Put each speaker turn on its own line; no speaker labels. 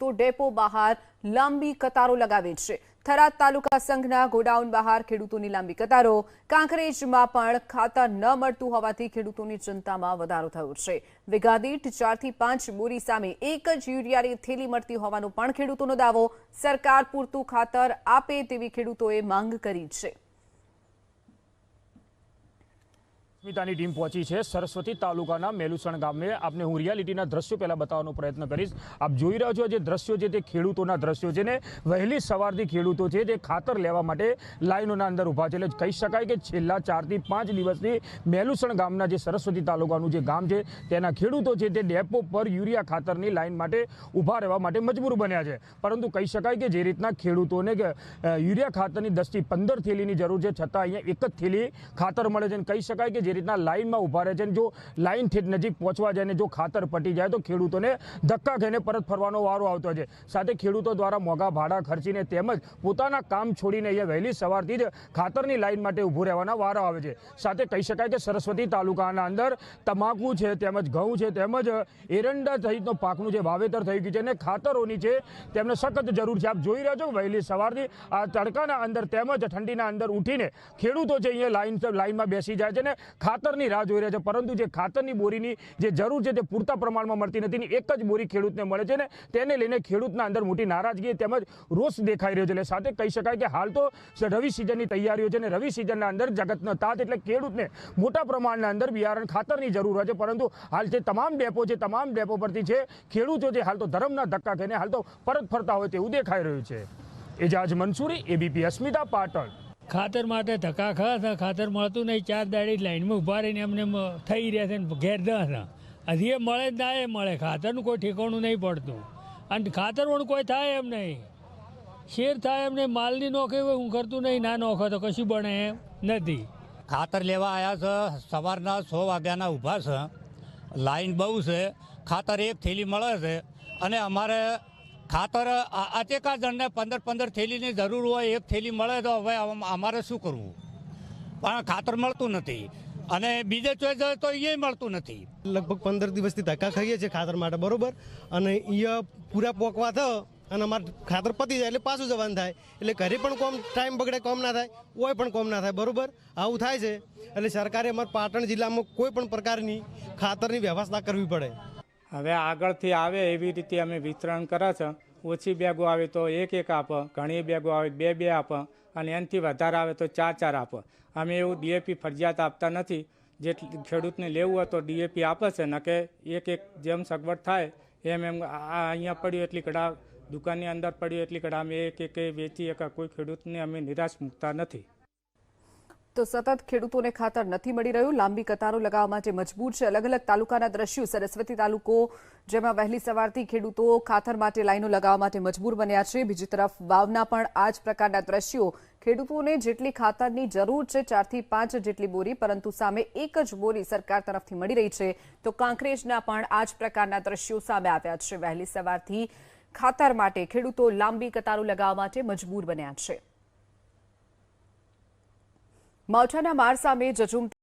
ખેડૂતો ડેપો બહાર લાંબી કતારો લગાવે છે. થરાદ તાલુકા સંઘના ગોડાઉન બહાર ખેડૂતોની લાંબી કતારો, કાંકરેજમાં પણ ખાતર ન મળતું હોવાથી ખેડૂતોની ચિંતામાં વધારો થયો છે. વિઘાદીઠ ચારથી પાંચ બોરી સામે એક જ યુરિયાની થેલી મળતી હોવાનો પણ ખેડૂતોનો દાવો. સરકાર પૂરતું ખાતર આપે તેવી ખેડૂતોએ માંગ કરી છે.
સ્મિતાની ટીમ પહોંચી છે. સરસ્વતી તાલુકાના મેલુસણ ગામે આપને હું રિયાલિટીના દ્રશ્યો પહેલા બતાવવાનો પ્રયત્ન કરીશ. આપ જોઈ રહ્યા છો જે દ્રશ્યો છે તે ખેડૂતોના દ્રશ્યો છે ને વહેલી સવારથી ખેડૂતો છે તે ખાતર લેવા માટે લાઈનોના અંદર ઊભા છે. એટલે કહી શકાય કે છેલ્લા ચારથી પાંચ દિવસથી મેલુસણ ગામના જે સરસ્વતી તાલુકાનું જે ગામ છે તેના ખેડૂતો છે તે ડેપો પર યુરિયા ખાતરની લાઈન માટે ઊભા રહેવા માટે મજબૂર બન્યા છે. પરંતુ કહી શકાય કે જે રીતના ખેડૂતોને યુરિયા ખાતરની દસથી પંદર થેલીની જરૂર છે, છતાં અહીંયા એક જ થેલી ખાતર મળે છે. અને કહી શકાય કે જે રીતના લાઇનમાં ઊભા રહે છે જો લાઇનથી જ નજીક પહોંચવા જાય ને જો ખાતર પટી જાય તો ખેડૂતોને ધક્કા ખાઈને પરત ફરવાનો વારો આવતો છે. સાથે ખેડૂતો દ્વારા મોંઘા ભાડા ખર્ચીને તેમજ પોતાના કામ છોડીને અહીંયા વહેલી સવારથી જ ખાતરની લાઈન માટે ઊભું રહેવાના વારો આવે છે. સાથે કહી શકાય કે સરસ્વતી તાલુકાના અંદર તમાકુ છે, તેમજ ઘઉં છે, તેમજ એરંડા સહિતનો પાકનું જે વાવેતર થઈ ગયું છે અને ખાતરોની છે તેમને સખત જરૂર છે. આપ જોઈ રહ્યા છો વહેલી સવારથી આ તડકાના અંદર તેમજ ઠંડીના અંદર ઉઠીને ખેડૂતો છે અહીંયા લાઈન લાઈનમાં બેસી જાય છે ને ખાતરની રાહ જોઈ રહ્યા છે. પરંતુ જે ખાતરની બોરીની જે જરૂર છે તે પૂરતા પ્રમાણમાં મળતી નથી એક જ બોરી ખેડૂતને મળે છે ને તેને લઈને ખેડૂતના અંદર મોટી નારાજગી તેમજ રોષ દેખાઈ રહ્યો છે. એટલે સાથે કહી શકાય કે હાલ તો રવિ સિઝનની તૈયારીઓ છે ને રવિ સિઝનના અંદર જગતનો તાત એટલે ખેડૂતને મોટા પ્રમાણના અંદર બિયારણ ખાતરની જરૂર હોય છે. પરંતુ હાલ જે તમામ ડેપો છે, તમામ ડેપો પરથી છે ખેડૂતો જે હાલ તો ધર્મના ધક્કા ખાઈને હાલ તો પરત ફરતા હોય તેવું દેખાઈ રહ્યું છે. એજાજ મંસૂરી, એબીપી અસ્મિતા પાટણ.
ખાતર માટે ધક્કા ખા ખાતર મળતું નહીં. ચાર દાડી લાઈનમાં ઊભા રહીને એમને થઈ રહ્યા છે ને ઘેર દસ હજી એ મળે જ ના એ મળે. ખાતરનું કોઈ ઠેકાણું નહીં પડતું. અને ખાતર પણ કોઈ થાય એમ નહીં. શેર થાય એમને માલની નોખે હું કરતું નહીં. ના નોખો તો કશું બને એમ નથી.
ખાતર લેવા આવ્યા છે. સવારના સો વાગ્યાના ઊભા છે. લાઈન બહુ છે. ખાતર એક થેલી મળે છે. અને અમારે ખાતર આચેકા જણને પંદર પંદર થેલીની જરૂર હોય, એક થેલી મળે તો હવે અમ- અમારે શું કરવું? પણ ખાતર મળતું નથી. અને બીજે ચોઈ જાય તો એ મળતું નથી.
લગભગ પંદર દિવસથી ધક્કા ખાઈએ છીએ ખાતર માટે, બરોબર? અને એ પૂરા પોકવા થયો, અને અમારે ખાતર પતી જાય એટલે પાછું જવાનું થાય. એટલે ઘરે પણ કોમ ટાઈમ બગડે, કોમ ના થાય કોઈ પણ કોમ ના થાય, બરોબર? આવું થાય છે. એટલે સરકારે અમારા પાટણ જિલ્લામાં કોઈ પણ પ્રકારની ખાતરની વ્યવસ્થા કરવી પડે.
હવે આગળથી આવે એવી રીતે અમે વિતરણ કરે છે. ઓછી બેગો આવે તો એક એક આપો, ઘણી બેગો આવે બે બે આપે, અને એનાથી વધારે આવે તો ચાર ચાર આપે. અમે એવું ડીએપી ફરજિયાત આપતા નથી. જે ખેડૂતને લેવું હોય તો ડીએપી આપે છે, ન કે એક એક જેમ સગવડ થાય, એમ એમ આ અહીંયા પડ્યું એટલી કડા, દુકાનની અંદર પડ્યું એટલી કડા, અમે એક એક વેચી એક કોઈ ખેડૂતને અમે નિરાશ મૂકતા નથી.
તો સતત ખેડૂતોને ખાતર નથી મળી રહ્યું. લાંબી કતારો લગાવવા માટે મજબૂર છે. અલગ અલગ તાલુકાના દ્રશ્યો સરસ્વતી તાલુકો, જેમાં વહેલી સવારથી ખેડૂતો ખાતર માટે લાઈનો લગાવવા માટે મજબૂર બન્યા છે. બીજી તરફ વાવના પણ આ જ પ્રકારના દ્રશ્યો. ખેડૂતોને જેટલી ખાતરની જરૂર છે, ચારથી પાંચ જેટલી બોરી, પરંતુ સામે એક જ બોરી સરકાર તરફથી મળી રહી છે. તો કાંકરેજના પણ આ જ પ્રકારના દ્રશ્યો સામે આવ્યા છે. વહેલી સવારથી ખાતર માટે ખેડૂતો લાંબી કતારો લગાવવા માટે મજબૂર બન્યા છે. માવઠાના માર સામે જજુમતા